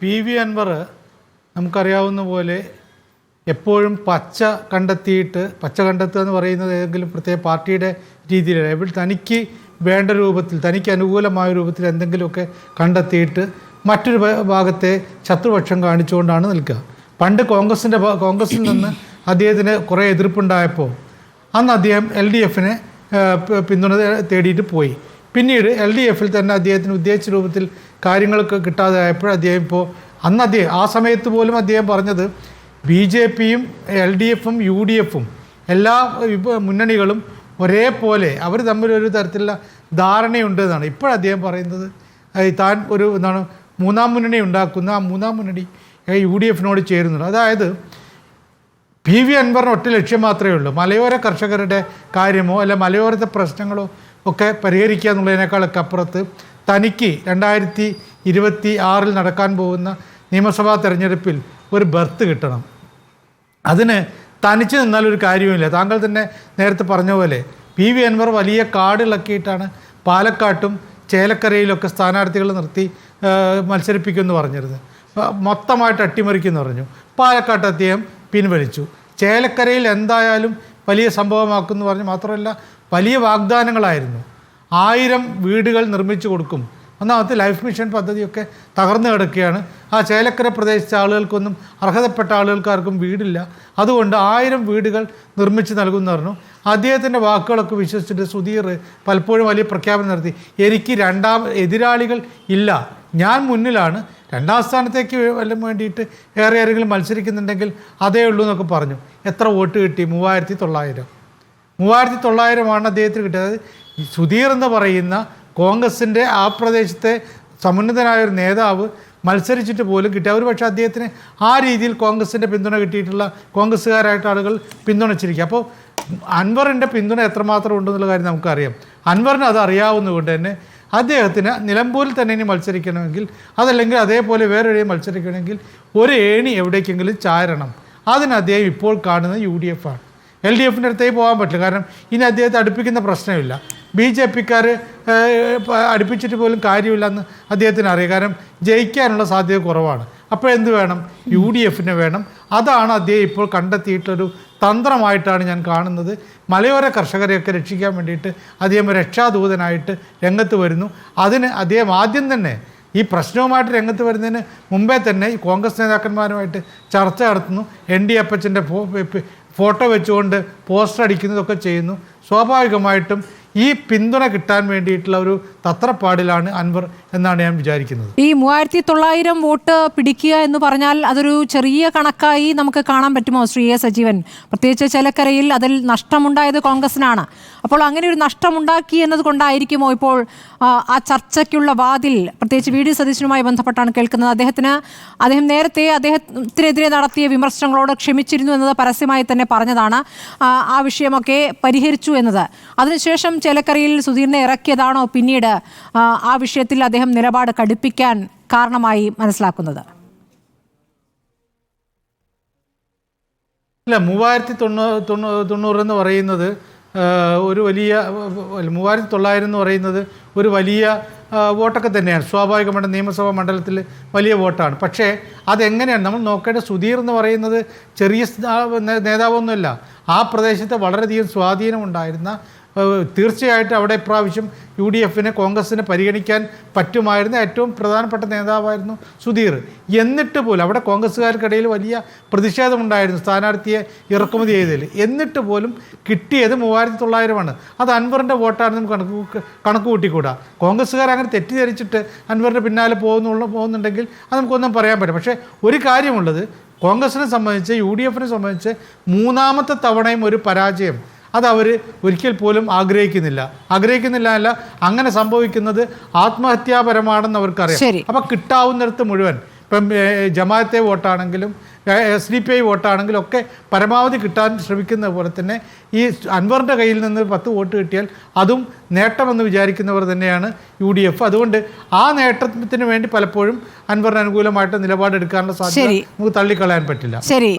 P V Anwar നമുക്കറിയാവുന്ന പോലെ എപ്പോഴും പച്ച കണ്ടെത്തിയിട്ട് പച്ച കണ്ടെത്തുക എന്ന് പറയുന്നത് ഏതെങ്കിലും പ്രത്യേക പാർട്ടിയുടെ രീതിയിലാണ് എവിടെ തനിക്ക് വേണ്ട രൂപത്തിൽ തനിക്ക് അനുകൂലമായ രൂപത്തിൽ എന്തെങ്കിലുമൊക്കെ കണ്ടെത്തിയിട്ട് മറ്റൊരു ഭാഗത്തെ ശത്രുപക്ഷം കാണിച്ചുകൊണ്ടാണ് നിൽക്കുക. പണ്ട് കോൺഗ്രസിന്റെ കോൺഗ്രസിൽ നിന്ന് അദ്ദേഹത്തിന് കുറേ എതിർപ്പുണ്ടായപ്പോൾ അന്ന് അദ്ദേഹം എൽ ഡി എഫിനെ പിന്തുണ തേടിയിട്ട് പോയി. പിന്നീട് എൽ ഡി എഫിൽ തന്നെ അദ്ദേഹത്തിന് ഉദ്ദേശിച്ച രൂപത്തിൽ കാര്യങ്ങളൊക്കെ കിട്ടാതെ ആയപ്പോൾ അദ്ദേഹം ഇപ്പോൾ അന്ന് അദ്ദേഹം ആ സമയത്ത് പോലും അദ്ദേഹം പറഞ്ഞത് ബി ജെ പിയും എൽ ഡി എഫും യു ഡി എഫും എല്ലാ മുന്നണികളും ഒരേപോലെ അവർ തമ്മിൽ ഒരു തരത്തിലുള്ള ധാരണയുണ്ട് എന്നാണ്. ഇപ്പോൾ അദ്ദേഹം പറയുന്നത്. താൻ ഒരു എന്താണ് മൂന്നാം മുന്നണി ഉണ്ടാക്കുന്ന ആ മൂന്നാം മുന്നണി യു ഡി എഫിനോട് ചേരുന്നുണ്ട്. അതായത് പി വി അൻവറിന് ഒറ്റ ലക്ഷ്യം മാത്രമേ ഉള്ളൂ. മലയോര കർഷകരുടെ കാര്യമോ അല്ല മലയോരത്തെ പ്രശ്നങ്ങളോ ഒക്കെ പരിഹരിക്കുക എന്നുള്ളതിനേക്കാളൊക്കെ അപ്പുറത്ത് തനിക്ക് രണ്ടായിരത്തി ഇരുപത്തി ആറിൽ നടക്കാൻ പോകുന്ന നിയമസഭാ തെരഞ്ഞെടുപ്പിൽ ഒരു ബർത്ത് കിട്ടണം. അതിന് തനിച്ച് നിന്നാൽ ഒരു കാര്യവുമില്ല. താങ്കൾ തന്നെ നേരത്തെ പറഞ്ഞ പോലെ പി വി അൻവർ വലിയ കാടിളക്കിയിട്ടാണ് പാലക്കാട്ടും ചേലക്കരയിലൊക്കെ സ്ഥാനാർത്ഥികൾ നിർത്തി മത്സരിപ്പിക്കുമെന്ന് പറഞ്ഞിരുന്നത്. മൊത്തമായിട്ട് അട്ടിമറിക്കുമെന്ന് പറഞ്ഞു. പാലക്കാട്ട് അദ്ദേഹം പിൻവലിച്ചു. ചേലക്കരയിൽ എന്തായാലും വലിയ സംഭവമാക്കുമെന്ന് പറഞ്ഞ് മാത്രമല്ല വലിയ വാഗ്ദാനങ്ങളായിരുന്നു. ആയിരം വീടുകൾ നിർമ്മിച്ചു കൊടുക്കും. ഒന്നാമത്തെ ലൈഫ് മിഷൻ പദ്ധതിയൊക്കെ തകർന്നു കിടക്കുകയാണ്. ആ ചേലക്കര പ്രദേശത്തെ ആളുകൾക്കൊന്നും അർഹതപ്പെട്ട ആളുകൾക്കാർക്കും വീടില്ല. അതുകൊണ്ട് ആയിരം വീടുകൾ നിർമ്മിച്ച് നൽകുമെന്ന് പറഞ്ഞു. അദ്ദേഹത്തിന്റെ വാക്കുകളൊക്കെ വിശ്വസിച്ചിട്ട് സുധീർ പലപ്പോഴും വലിയ പ്രഖ്യാപനം നടത്തി. എനിക്ക് രണ്ടാം എതിരാളികൾ ഇല്ല. ഞാൻ മുന്നിലാണ്. രണ്ടാം സ്ഥാനത്തേക്ക് വല്ലതും വേണ്ടിയിട്ട് ഏറെ ആരെങ്കിലും മത്സരിക്കുന്നുണ്ടെങ്കിൽ അതേ ഉള്ളൂ എന്നൊക്കെ പറഞ്ഞു. എത്ര വോട്ട് കിട്ടി? മൂവായിരത്തി തൊള്ളായിരം മൂവായിരത്തി തൊള്ളായിരമാണ് അദ്ദേഹത്തിന് കിട്ടിയത്. സുധീർ എന്ന് പറയുന്ന കോൺഗ്രസിന്റെ ആ പ്രദേശത്തെ സമുന്നതനായ ഒരു നേതാവ് മത്സരിച്ചിട്ട് പോലും കിട്ടിയ ഒരു പക്ഷേ അദ്ദേഹത്തിന് ആ രീതിയിൽ കോൺഗ്രസിന്റെ പിന്തുണ കിട്ടിയിട്ടുള്ള കോൺഗ്രസ്സുകാരായിട്ട് ആളുകൾ പിന്തുണച്ചിരിക്കുക അപ്പോൾ അൻവറിന്റെ പിന്തുണ എത്രമാത്രം ഉണ്ടെന്നുള്ള കാര്യം നമുക്കറിയാം. അൻവറിന് അത് അറിയാവുന്നതുകൊണ്ട് തന്നെ അദ്ദേഹത്തിന് നിലമ്പൂരിൽ തന്നെ ഇനി മത്സരിക്കണമെങ്കിൽ അതല്ലെങ്കിൽ അതേപോലെ വേറെ എവിടെയും മത്സരിക്കണമെങ്കിൽ ഒരു ഏണി എവിടേക്കെങ്കിലും ചാരണം. അതിന് അദ്ദേഹം ഇപ്പോൾ കാണുന്നത് യു ഡി എഫ് ആണ്. എൽ ഡി എഫിന്റെ അടുത്തേക്ക് പോകാൻ പറ്റില്ല. കാരണം ഇനി അദ്ദേഹത്തെ അടുപ്പിക്കുന്ന പ്രശ്നമില്ല. ബി ജെ പിക്കാർ അടുപ്പിച്ചിട്ട് പോലും കാര്യമില്ലെന്ന് അദ്ദേഹത്തിന് അറിയാം. കാരണം ജയിക്കാനുള്ള സാധ്യത കുറവാണ്. അപ്പോൾ എന്ത് വേണം? യു ഡി എഫിനെ വേണം. അതാണ് അദ്ദേഹം ഇപ്പോൾ കണ്ടെത്തിയിട്ടൊരു തന്ത്രമായിട്ടാണ് ഞാൻ കാണുന്നത്. മലയോര കർഷകരെയൊക്കെ രക്ഷിക്കാൻ വേണ്ടിയിട്ട് അദ്ദേഹം രക്ഷാദൂതനായിട്ട് രംഗത്ത് വരുന്നു. അതിന് അദ്ദേഹം ആദ്യം തന്നെ ഈ പ്രശ്നവുമായിട്ട് രംഗത്ത് വരുന്നതിന് മുമ്പേ തന്നെ ഈ കോൺഗ്രസ് നേതാക്കന്മാരുമായിട്ട് ചർച്ച നടത്തുന്നു. എൻ ഡി അപ്പച്ചന്റെ ഫോട്ടോ വെച്ചുകൊണ്ട് പോസ്റ്റർ അടിക്കുന്നതൊക്കെ ചെയ്യുന്നു. സ്വാഭാവികമായിട്ടും ഈ പിന്തുണ കിട്ടാൻ വേണ്ടിയിട്ടുള്ള ഒരു തത്രപ്പാടിലാണ് അൻവർ എന്നാണ് ഞാൻ വിചാരിക്കുന്നത്. ഈ മൂവായിരത്തി തൊള്ളായിരം വോട്ട് പിടിക്കുക എന്ന് പറഞ്ഞാൽ അതൊരു ചെറിയ കണക്കായി നമുക്ക് കാണാൻ പറ്റുമോ ശ്രീ എ സജീവൻ? പ്രത്യേകിച്ച് ചേലക്കരയിൽ അതിൽ നഷ്ടമുണ്ടായത് കോൺഗ്രസിനാണ്. അപ്പോൾ അങ്ങനെ ഒരു നഷ്ടമുണ്ടാക്കി എന്നതുകൊണ്ടായിരിക്കുമോ ഇപ്പോൾ ആ, ചർച്ചയ്ക്കുള്ള വാതിൽ? പ്രത്യേകിച്ച് വി ഡി സതീശനുമായി ബന്ധപ്പെട്ടാണ് കേൾക്കുന്നത്. അദ്ദേഹത്തിന് അദ്ദേഹം നേരത്തെ അദ്ദേഹത്തിനെതിരെ നടത്തിയ വിമർശനങ്ങളോട് ക്ഷമിച്ചിരുന്നു എന്നത് പരസ്യമായി തന്നെ പറഞ്ഞതാണ്. ആ, വിഷയമൊക്കെ പരിഹരിച്ചു എന്നത്. അതിനുശേഷം ചേലക്കരയിൽ സുധീറിനെ ഇറക്കിയതാണോ പിന്നീട് ആ, വിഷയത്തിൽ അദ്ദേഹം നിലപാട് കടുപ്പിക്കാൻ കാരണമായി മനസ്സിലാക്കുന്നത്? അല്ല മൂവായിരത്തി തൊണ്ണൂ തൊണ്ണൂറ് എന്ന് പറയുന്നത് ഒരു വലിയ മൂവായിരത്തി തൊള്ളായിരം എന്ന് പറയുന്നത് ഒരു വലിയ വോട്ടൊക്കെ തന്നെയാണ്. സ്വാഭാവികമായിട്ട് നിയമസഭാ മണ്ഡലത്തിൽ വലിയ വോട്ടാണ്. പക്ഷേ അതെങ്ങനെയാണ്? നമ്മൾ നോക്കേണ്ട സുധീർ എന്ന് പറയുന്നത് ചെറിയ നേതാവൊന്നുമല്ല. ആ പ്രദേശത്ത് വളരെയധികം സ്വാധീനമുണ്ടായിരുന്ന തീർച്ചയായിട്ടും അവിടെ ഇപ്രാവശ്യം യു ഡി എഫിനെ കോൺഗ്രസിനെ പരിഗണിക്കാൻ പറ്റുമായിരുന്ന. ഏറ്റവും പ്രധാനപ്പെട്ട നേതാവായിരുന്നു സുധീർ. എന്നിട്ട് പോലും അവിടെ കോൺഗ്രസ്സുകാർക്കിടയിൽ വലിയ പ്രതിഷേധമുണ്ടായിരുന്നു സ്ഥാനാർത്ഥിയെ ഇറക്കുമതി ചെയ്തതിൽ. എന്നിട്ട് പോലും കിട്ടിയത് മൂവായിരത്തി തൊള്ളായിരമാണ് അത് അൻവറിന്റെ വോട്ടാണെന്ന് കണക്ക് കണക്ക് കൂട്ടിക്കൂടാ. കോൺഗ്രസ്സുകാർ അങ്ങനെ തെറ്റിദ്ധരിച്ചിട്ട് അൻവറിന്റെ പിന്നാലെ പോകുന്നുള്ള പോകുന്നുണ്ടെങ്കിൽ അത് നമുക്കൊന്നും പറയാൻ പറ്റും പക്ഷേ ഒരു കാര്യമുള്ളത് കോൺഗ്രസിനെ സംബന്ധിച്ച് യു ഡി എഫിനെ സംബന്ധിച്ച് മൂന്നാമത്തെ തവണയും ഒരു പരാജയം അതവർ ഒരിക്കൽ പോലും ആഗ്രഹിക്കുന്നില്ല. ആഗ്രഹിക്കുന്നില്ല അല്ല അങ്ങനെ സംഭവിക്കുന്നത് ആത്മഹത്യാപരമാണെന്ന് അവർക്കറിയാം. അപ്പം കിട്ടാവുന്നിടത്ത് മുഴുവൻ ഇപ്പം ജമാഅത്തെ വോട്ടാണെങ്കിലും എസ് ഡി പി ഐ വോട്ടാണെങ്കിലും ഒക്കെ പരമാവധി കിട്ടാൻ ശ്രമിക്കുന്ന പോലെ തന്നെ ഈ അൻവറിന്റെ കയ്യിൽ നിന്ന് പത്ത് വോട്ട് കിട്ടിയാൽ അതും നേട്ടമെന്ന് വിചാരിക്കുന്നവർ തന്നെയാണ് യു ഡി എഫ്. അതുകൊണ്ട് ആ നേട്ടത്തിന് വേണ്ടി പലപ്പോഴും അൻവറിന് അനുകൂലമായിട്ട് നിലപാടെടുക്കാനുള്ള സാധ്യത നമുക്ക് തള്ളിക്കളയാൻ പറ്റില്ല. ശരി.